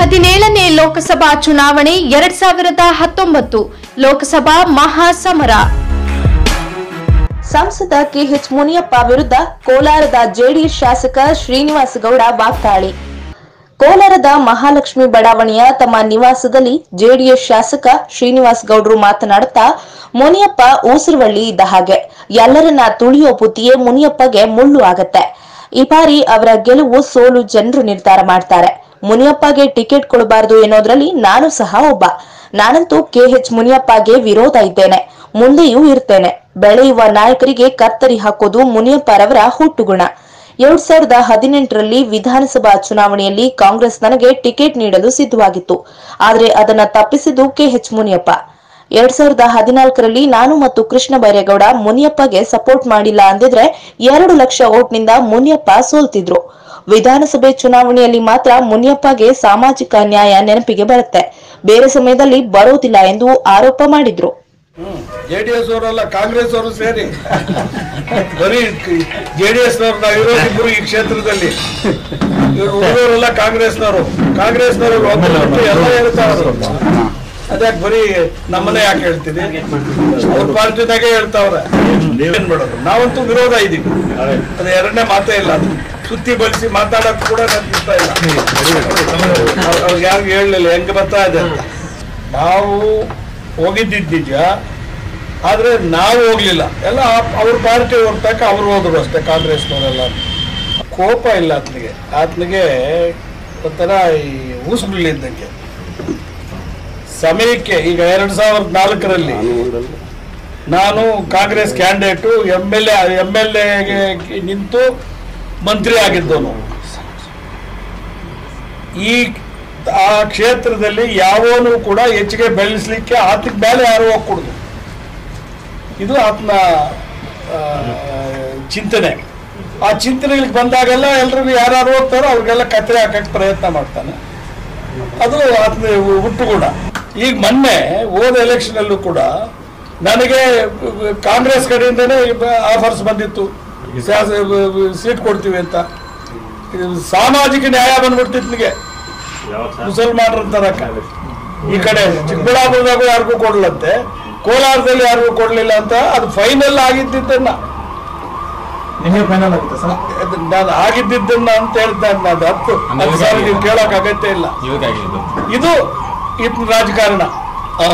ಹದಿನೇಳನೇ ಲೋಕಸಭಾ ಚುನಾವಣೆ ಎರಡ್ ಸಾವಿರದ ಹತ್ತೊಂಬತ್ತು ಲೋಕಸಭಾ ಮಹಾಸಮರ. ಸಂಸದ ಕೆಎಚ್ ಮುನಿಯಪ್ಪ ವಿರುದ್ಧ ಕೋಲಾರದ ಜೆಡಿಎಸ್ ಶಾಸಕ ಶ್ರೀನಿವಾಸ ಗೌಡ ವಾಗ್ದಾಳಿ. ಕೋಲಾರದ ಮಹಾಲಕ್ಷ್ಮಿ ಬಡಾವಣೆಯ ತಮ್ಮ ನಿವಾಸದಲ್ಲಿ ಜೆಡಿಎಸ್ ಶಾಸಕ ಶ್ರೀನಿವಾಸ್ ಗೌಡರು ಮಾತನಾಡುತ್ತಾ, ಮುನಿಯಪ್ಪ ಊಸುರುವಳ್ಳಿ ಇದ್ದ ಹಾಗೆ, ಎಲ್ಲರನ್ನ ತುಳಿಯೋ ಬುದ್ಧಿಯೇ ಮುನಿಯಪ್ಪಗೆ ಮುಳ್ಳು ಆಗತ್ತೆ. ಈ ಬಾರಿ ಅವರ ಗೆಲುವು ಸೋಲು ಜನರು ನಿರ್ಧಾರ ಮಾಡ್ತಾರೆ. ಮುನಿಯಪ್ಪಗೆ ಟಿಕೆಟ್ ಕೊಡಬಾರದು ಎನ್ನೋದ್ರಲ್ಲಿ ನಾನು ಸಹ ಒಬ್ಬ. ನಾನಂತೂ ಕೆ ಕೆಎಚ್ ಮುನಿಯಪ್ಪಗೆ ವಿರೋಧ ಇದ್ದೇನೆ. ಮುಂದೆಯೂ ಇರ್ತೇನೆ. ಬೆಳೆಯುವ ನಾಯಕರಿಗೆ ಕತ್ತರಿ ಹಾಕೋದು ಮುನಿಯಪ್ಪರವರ ಹುಟ್ಟುಗುಣ. ಎರಡ್ ಸಾವಿರದ ಹದಿನೆಂಟರಲ್ಲಿ ವಿಧಾನಸಭಾ ಚುನಾವಣೆಯಲ್ಲಿ ಕಾಂಗ್ರೆಸ್ ನನಗೆ ಟಿಕೆಟ್ ನೀಡಲು ಸಿದ್ಧವಾಗಿತ್ತು. ಆದರೆ ಅದನ್ನ ತಪ್ಪಿಸಿದ್ದು ಕೆಎಚ್ ಮುನಿಯಪ್ಪ. ಎರಡ್ ಸಾವಿರದ ಹದಿನಾಲ್ಕರಲ್ಲಿ ನಾನು ಮತ್ತು ಕೃಷ್ಣ ಬೈರೇಗೌಡ ಮುನಿಯಪ್ಪಗೆ ಸಪೋರ್ಟ್ ಮಾಡಿಲ್ಲ ಅಂದಿದ್ರೆ ಎರಡು ಲಕ್ಷ ಓಟ್ನಿಂದ ಮುನಿಯಪ್ಪ ಸೋಲ್ತಿದ್ರು. ವಿಧಾನಸಭೆ ಚುನಾವಣೆಯಲ್ಲಿ ಮಾತ್ರ ಮುನಿಯಪ್ಪಗೆ ಸಾಮಾಜಿಕ ನ್ಯಾಯ ನೆನಪಿಗೆ ಬರುತ್ತೆ. ಬೇರೆ ಸಮಯದಲ್ಲಿ ಬರೋದಿಲ್ಲ ಎಂದು ಆರೋಪ ಮಾಡಿದ್ರು. ಜೆಡಿಎಸ್ ಅವರಲ್ಲ ಕಾಂಗ್ರೆಸ್ ಅವರು ಸೇರಿ. ಬರೀ ಜೆಡಿಎಸ್ ಇಬ್ರು ಈ ಕ್ಷೇತ್ರದಲ್ಲಿ. ಇವ್ರು ಉಳಿದವರೆಲ್ಲ ಕಾಂಗ್ರೆಸ್ನವರು. ಕಾಂಗ್ರೆಸ್ನವರು ಎಲ್ಲ ಹೇಳ್ತಾರ ಅದ್ಯಾಕೆ ಬರೀ ನಮ್ಮನೆ ಯಾಕೆ ಹೇಳ್ತೀನಿ ಅವ್ರ ಪಾರ್ಟಿದಾಗೆ ಹೇಳ್ತಾವ್ರೆ. ಏನ್ ಮಾಡೋದು? ನಾವಂತೂ ವಿರೋಧ ಇದೀವಿ. ಅದು ಎರಡನೇ ಮಾತೇ ಇಲ್ಲ ಅದು. ಸುತ್ತಿ ಬಳಸಿ ಮಾತಾಡಕ್ ಕೂಡ ನನ್ಗೆ ಇಷ್ಟ ಇಲ್ಲ. ಅವ್ರಿಗೆ ಯಾರು ಹೇಳಲಿಲ್ಲ, ಹೆಂಗೆ ಬರ್ತಾ ಇದೆ? ಅಂತ ನಾವು ಹೋಗಿದ್ದಿದ್ದು ನಿಜ ಆದ್ರೆ ನಾವು ಹೋಗ್ಲಿಲ್ಲ. ಎಲ್ಲ ಅವ್ರ ಪಾರ್ಟಿ ಹೊರತಾಕ ಅವ್ರು ಹೋದ್ರು ಅಷ್ಟೇ, ಕಾಂಗ್ರೆಸ್ನವರೆಲ್ಲ. ಕೋಪ ಇಲ್ಲ ಆತನಿಗೆ. ಆತನಿಗೆ ಒಂಥರ ಈ ಊಸುಗಳಿದ್ದಂಗೆ ಸಮಯಕ್ಕೆ ಈಗ ಎರಡು ಸಾವಿರದ ನಾಲ್ಕರಲ್ಲಿ ನಾನು Congress candidate, M L A M L ಎಗೆ ನಿಂತು ಮಂತ್ರಿ ಆಗಿದ್ದವನು. ಈ ಆ ಕ್ಷೇತ್ರದಲ್ಲಿ ಯಾವನು ಕೂಡ ಹೆಚ್ಚಿಗೆ ಬೆಳೆಸಲಿಕ್ಕೆ ಆತನ ಮೇಲೆ ಯಾರು ಹೋಗ್ಕೊಡುದು? ಇದು ಆತನ ಚಿಂತನೆ. ಆ ಚಿಂತನೆಗಳಿಗೆ ಬಂದಾಗೆಲ್ಲ ಎಲ್ರಿಗೂ ಯಾರು ಹೋಗ್ತಾರೋ ಅವ್ರಿಗೆಲ್ಲ ಕತ್ತರಿ ಹಾಕಕ್ಕೆ ಪ್ರಯತ್ನ ಮಾಡ್ತಾನೆ. ಅದು ಆತನ ಕೂಡ. ಈಗ ಮೊನ್ನೆ ಹೋದ ಎಲೆಕ್ಷನ್ ಅಲ್ಲೂ ಕೂಡ ನನಗೆ ಕಾಂಗ್ರೆಸ್ ಕಡೆಯಿಂದನೇ ಆಫರ್ಸ್ ಬಂದಿತ್ತು. ಸೀಟ್ ಕೊಡ್ತೀವಿ ಅಂತ. ಇದು ಸಾಮಾಜಿಕ ನ್ಯಾಯ ಬಂದ್ಬಿಡ್ತಿತ್ನಿಗೆ ಮುಸಲ್ಮಾನರ ತರ ಈ ಕಡೆ ಚಿಕ್ಕಬಳ್ಳಾಪುರದಾಗೂ ಯಾರಿಗೂ ಕೊಡ್ಲಂತೆ. ಕೋಲಾರದಲ್ಲಿ ಯಾರಿಗೂ ಕೊಡ್ಲಿಲ್ಲ ಅಂತ ಅದು ಫೈನಲ್ ಆಗಿದ್ದನ್ನ ನಿಮಗೆ ಫೈನಲ್ ಆಗುತ್ತೆ ಸರ್. ಅದು ನಾನು ಆಗಿದ್ದನ್ನ ಅಂತ ಹೇಳ್ತಾ ನಾನು ಹತ್ತು ಸಾವಿರ ನೀವು ಕೇಳೋಕೆ ಅಗತ್ಯ ಇಲ್ಲ. ಇದು ಇದು ರಾಜಕಾರಣ. ಹಾ.